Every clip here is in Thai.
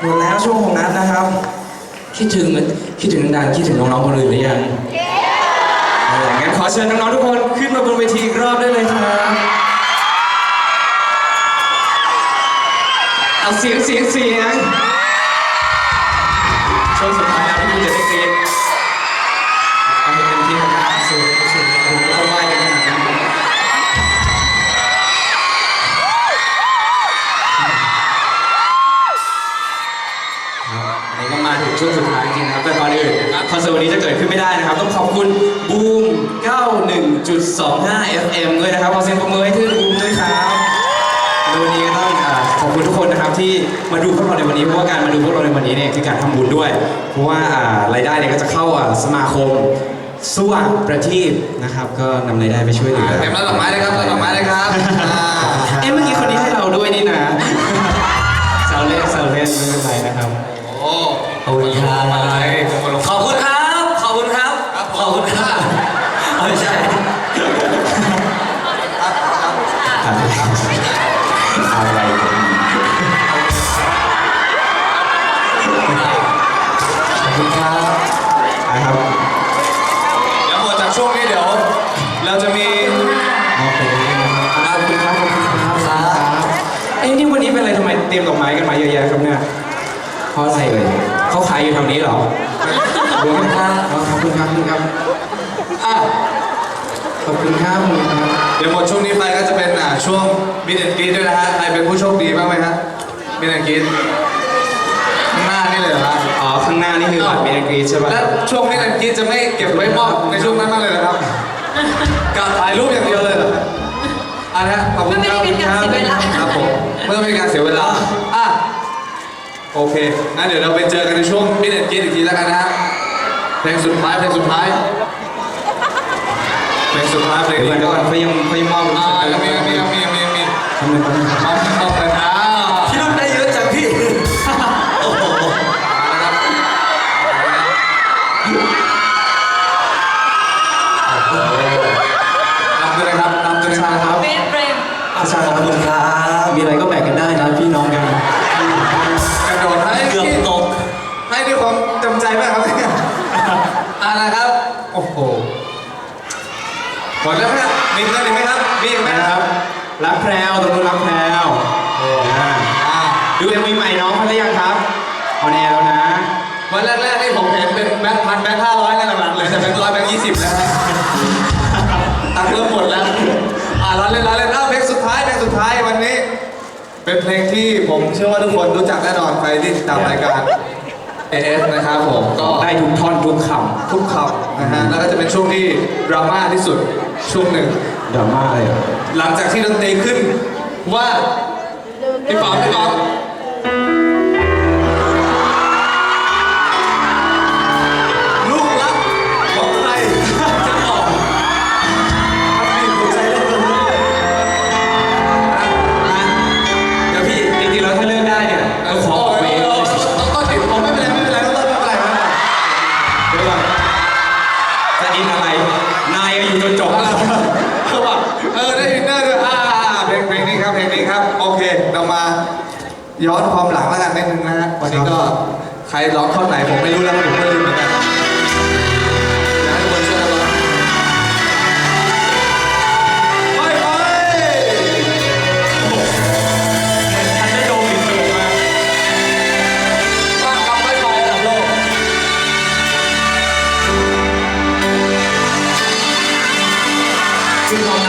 หมดแล้วช่วงของนัดนะครับ คิดถึงคิดถึงดังๆคิดถึงน้องๆคนอื่นหรือยังเอาล่ะงั้นขอเชิญน้องๆทุกคนขึ้นมาบนเวทีอีกรอบได้เลยครับเอาเสียงเสียงเสียงช่วงสุดท้ายแล้วที่คุณจะได้กรี๊ด ช่วงสุดท้ายจริงๆนะครับ แต่ก่อนอื่นคอนเสิร์ตวันนี้จะเกิดขึ้นไม่ได้นะครับ ต้องขอบคุณบูม 91.25 FM ด้วยนะครับขอเสียงปรบมือให้ขึ้นบูมด้วยครับแล้ววันนี้ก็ต้องอ่าขอบคุณทุกคนนะครับที่มาดูพวกเราในวันนี้เพราะว่าการมาดูพวกเราในวันนี้เนี่ยคือการทำบุญด้วย เพราะว่าอ่ารายได้เนี่ยก็จะเข้าอ่าสมาคมสว่างประทีปนะครับก็นำรายได้ไปช่วยเหลือเต็มแล้วดอกไม้เลยครับดอกไม้เลยครับอ่าเอ๊ะเมื่อกี้คนนี้ให้เราด้วยนี่นะ แซวเล่นแซวเล่นไม่เป็นไรนะครับโอ้ ขอบคุณครับอะไรขอบคุณครับขอบคุณครับ ขอบคุณครับ ขอบคุณครับเออใช่อะไรกันขอบคุณครับนะครับ เดี๋ยวหมดจากช่วงนี้เดี๋ยว เราจะมีขอบคุณครับขอบคุณครับขอบคุณครับเอ้ยนี่วันนี้เป็นอะไรทำไมเตรียมดอกไม้กันมาเยอะแยะครับเนี่ยเพราะอะไรเอ่ย เขาขายอยู่แถวนี้เหรอขอบคุณครับขอบคุณครับขอบคุณครับอะขอบคุณครับขอบคุณครับ เดี๋ยวหมดช่วงนี้ไปก็จะเป็นอ่าช่วงมินแอนกรีดด้วยนะฮะ ใครเป็นผู้โชคดีบ้างไหมฮะมินแอนกรีดข้างหน้านี่เลยเหรอฮะอ๋อ ข้างหน้านี่คือบัตรเมนกรีใช่ป่ะแล้วช่วงมินแอนกรีดจะไม่เก็บไว้มอบในช่วงนั้นบ้างเลยนะครับกับถ่ายรูปอย่างเดียวเลยเหรออะนะฮะขอบคุณครับเพื่อไม่ให้เป็นการเสียเวลาครับผมเมื่อไม่เป็นการเสียเวลาอะ โอเคงั้นเดี๋ยวเราไปเจอกันในช่วงมินแอนกรีดอีกทีแล้วกันนะฮะเพลงสุดท้ายเพลงสุดท้ายเพลงสุดท้ายเพลงเดี๋ยวนี้ก่อนก่อนเขายังเขายังมอบอ่ายังมียังมียังมียังมียังมีทำไมเขามอบมอบเลยนะพี่นุ่นได้เยอะจังพี่โอ้โหตามด้วยนะครับตามด้วยนะครับครับเฟรมเฟรมอาจารย์ขอบคุณครับมีอะไรก็แบ่งกันได้นะพี่น้องกัน มครับมีเงินอีกไหมครับ มีอีกไหมนะคครัรับบรักแพรวตรงนู้นรักแพรวโอ้อ่าอ่าดูเอ็มวีใหม่น้องเขาหรือยังครับออนแอร์แล้วนะ วันแรกๆนี่ผมเห็นเป็นแบงค์พันแบงค์ห้าร้อยกันหลังๆเหลยแต่แบงค์ร้อยแบงค์ยี่สิบแล้วฮะตังค์เริ่มหมดแล้ว อ่าร้อนเล่นร้อนเล่นอ้าวเพลงสุดท้ายเพลงสุดท้ายวันนี้ เป็นเพลงที่ผมเชื่อว่าทุกคนรู้จักแน่นอนใครที่ติดตามรายการ AS นะครับผมก็ ได้ทุกท่อนทุกคทุกคำนะฮะแล้วก็จะเป็นช่วงที่ดราม่าที่สุด ช่วงหนึ่งำดราม่าเลยเหรอหลังจากที่ดนตรีขึ้นว่าพี่ป๋อมพี่ป๋อมลูกรักของใครจะออกมันมีหัวใจเล่นกันเลยอะเดี๋ยวพี่จริงๆแล้วถ้าเลือกได้เนี่ยก็ขอออกไปเองต้องต้นดิผมไม่เป็นไรไม่เป็นไรต้องต้นไม่เป็นไรไม่เป็นไรเดี๋ยวก่อนจะอินอะไร นายก็อยู่จนจบแล้ว เออได้อินเนอร์ด้วยอ่าเพลงเพลงนี้ครับเพลงนี้ครับ โอเค เรามาย้อนความหลังแล้วกันนิดนึงนะฮะวันนี้ก็ใครร้องท่อนไหนผมไม่รู้แล้วผมก็ลืมเหมือนกันอยากให้ทุกคนช่วยกันร้องไปไปทันได้โดมอีกเกิดมาบ้านกำไปไประดับโลกคือตอน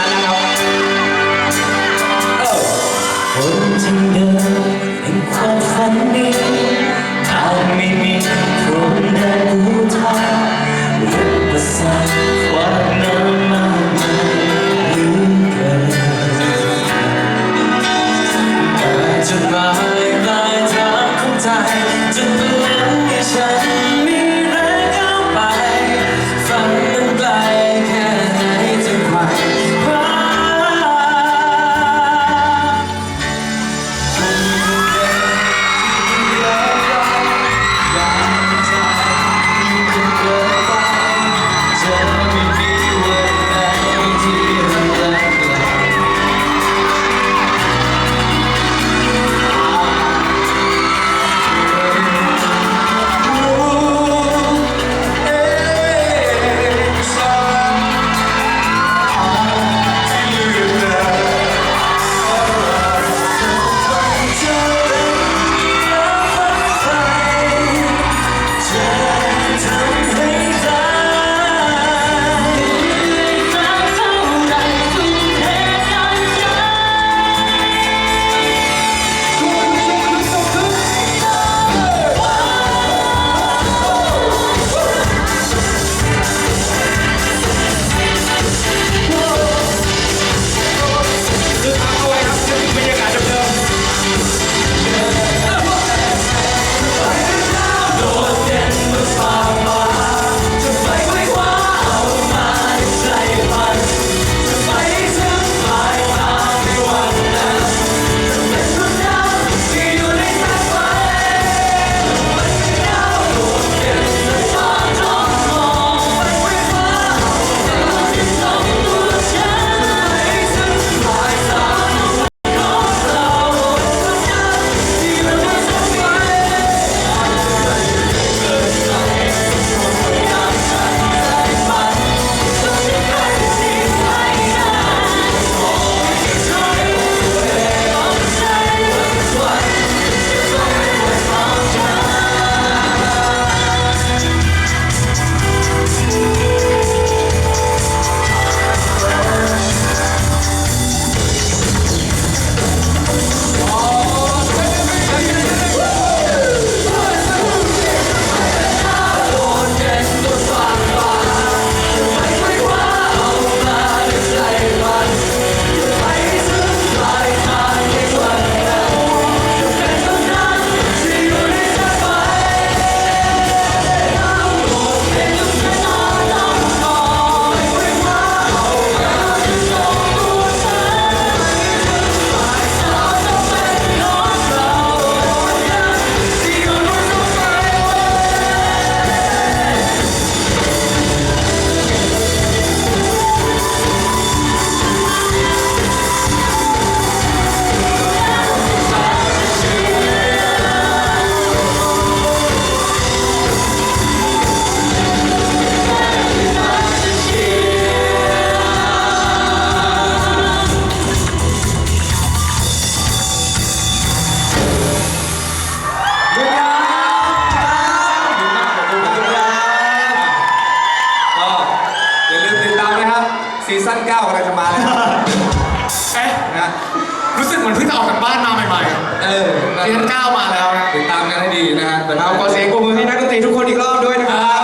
มือนเพิ่งจะออกจากบ้านมาใหม่เออๆซีซั่นเก้ามาแล้วติดตามกันให้ดีนะฮะแต่เราเราขก็อเสียงปรบมือให้นักดนตรีทุกคนอีกรอบด้วยนะคอ่ารับ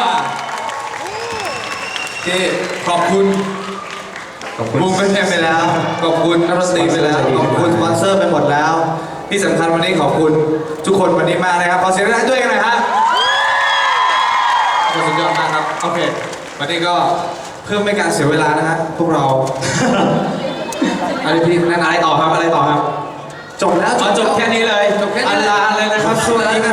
ที่ขอบคุณขอบคุณบูมเป็นเทมไปแล้ว ขอบคุณนักดนตรีไปแล้ว ขอบคุณสปอนเซอร์ไปหมดแล้ว ที่สำคัญวันนี้ขอบคุณทุกคนวันนี้มากนะครับขอเสียงให้ด้วยกันหน่อยฮะขอบคุณสุดยอดมากครับ โอเค วันนี้ก็เพื่อไม่การเสียเวลานะฮะพวกเรา อะไรพี่นั่นอะไรต่อครับอะไรต่อครับ จบแล้วขอจบแค่นี้เลยจบแค่อันี้นลาเลยนะครับสวัสดีครับ